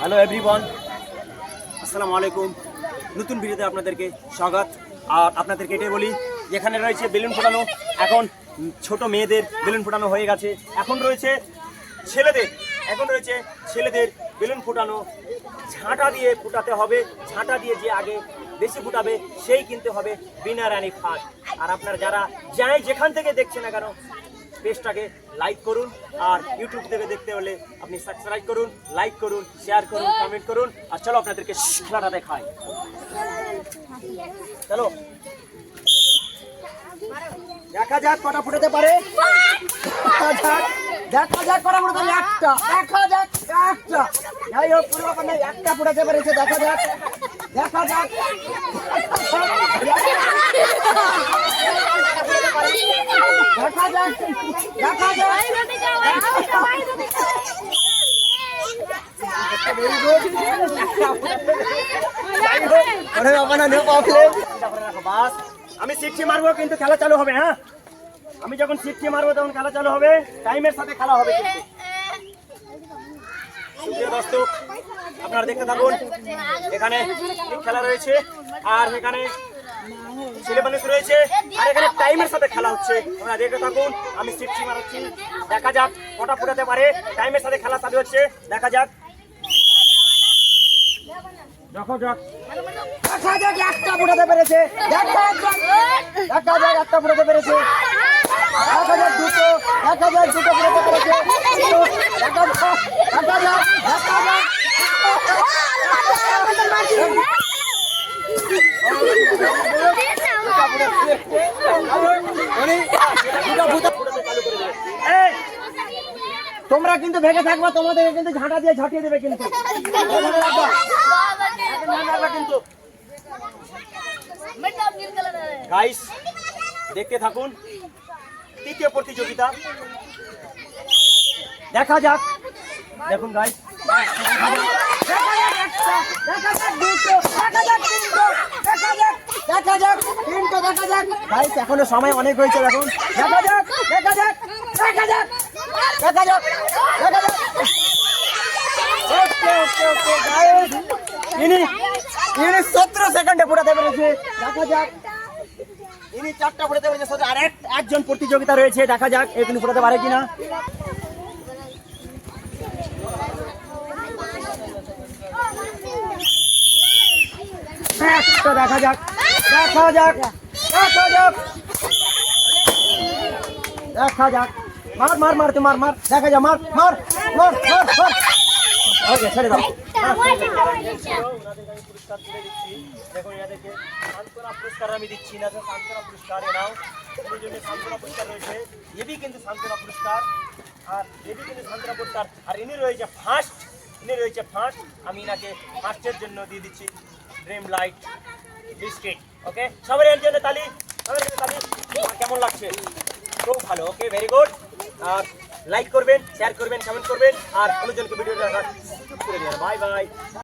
Hello everyone আসসালামু আলাইকুম নতুন ভিডিওতে আপনাদেরকে স্বাগত। আর আপনাদেরকে এটাই বলি যেখানে রয়েছে বেলুন ফোটানো। এখন ছোট মেয়েদের বেলুন ফোটানো হয়ে গেছে। এখন রয়েছে ছেলেদের, এখন রয়েছে ছেলেদের বেলুন ফোটানো। ঝাঁটা দিয়ে ফোটাতে হবে। ঝাঁটা দিয়ে যে আগে বেশি ফুটাবে, সেই কিনতে হবে বিনা রানী ফার্স্ট আর আপনার যারা যাই যেখান থেকে দেখছে না কেন পেজটাকে লাইক করুন আর ইউটিউব থেকে দেখতে হলে আপনি সাবস্ক্রাইব করুন লাইক করুন শেয়ার করুন কমেন্ট করুন। আর চলো আপনাদেরকে খেলাটা দেখাই। চলো। দেখা যাক কটা ফুটাতে পারে। দেখা যাক। কটা ফুটাতে একটা। দেখা যাক, একটা। যাই হোক পুরো নেই। একটা ফুটাতে পেরেছে, দেখা যাক। দেখা যাক। আমি সিটটি মারবো, কিন্তু খেলা চালু হবে হ্যাঁ? আমি যখন সিটটি মারবো, তখন খেলা চালু হবে। টাইমের সাথে খেলা হবে আপনারা দেখতে থাকুন, এখানে খেলা রয়েছে। আর এখানে ছেলে মানুষ রয়েছে আর এখানে টাইমের সাথে খেলা হচ্ছে। আপনারা দেখতে থাকুন আমি সিটটি মারাচ্ছি দেখা যাক কটা ফুটাতে পারে। টাইমের সাথে খেলা চালু হচ্ছে। দেখা যাক। দেখো যাক। দেখা যাক একটা ফুটাতে পেরেছে। দেখা যাক। দেখা যাক একটা ফুটাতে পেরেছে। দেখা যাক দুটো। দেখা যাক দুটো ফুটাতে পেরেছে। দুটো, দেখা যাক। দেখা যাক। দেখা যাক মানে দুটো ফুটা ফুটাতে চালু করে দেবে। এই, তোমরা কিন্তু ভেঙে থাকবা, তোমাদের কিন্তু ঝাঁটা দিয়ে ঝাঁটিয়ে দেবে কিন্তু। মনে রাখবা এখন মনে রাখবা কিন্তু গাইস দেখতে থাকুন তৃতীয় প্রতিযোগিতা দেখা যাক দেখুন গাইস দেখা যাক। গাইস এখনও সময় অনেক হয়েছে দেখুন দেখা যাক দেখা যাক দেখা যাক দেখা যাক দেখা যাক। ওকে ওকে ওকে গাইস ইনি ইনি সতেরো সেকেন্ডে পুরাতে পেরেছে। দেখা যাক। ইনি চারটা ফুটাতে পেরেছে, সোজা আর একজন প্রতিযোগিতা রয়েছে, দেখা যাক এখানে ফুটাতে পারে কিনা। দেখা যাক দেখা যাক। দেখা যাক দেখা যাক মার মার মার তুই মার মার। দেখা যা মার মার মার মার মার। ওকে ছেড়ে দাও। দেখো এনাদেরকে সান্ত্বনা পুরস্কার আমি দিচ্ছি না সান্ত্বনা পুরস্কার এ নাও। এদের জন্য সান্ত্বনা পুরস্কার রয়েছে। এবি কিন্তু সান্ত্বনা পুরস্কার। আর এবি কিন্তু সান্ত্বনা পুরস্কার। আর ইনি রয়েছে ফার্স্ট ইনি রয়েছে ফার্স্ট আমি ইনাকে ফার্স্টের জন্য দিয়ে দিচ্ছি। Dream light biscuit okay? সবার এর জন্য তালি সবার জন্য তালি। কেমন লাগছে? খুব ভালো, ওকে ভেরি গুড আর লাইক করবেন শেয়ার করবেন কমেন্ট করবেন। আর অন্যজনকে ভিডিওটা করে দেবেন। Bye bye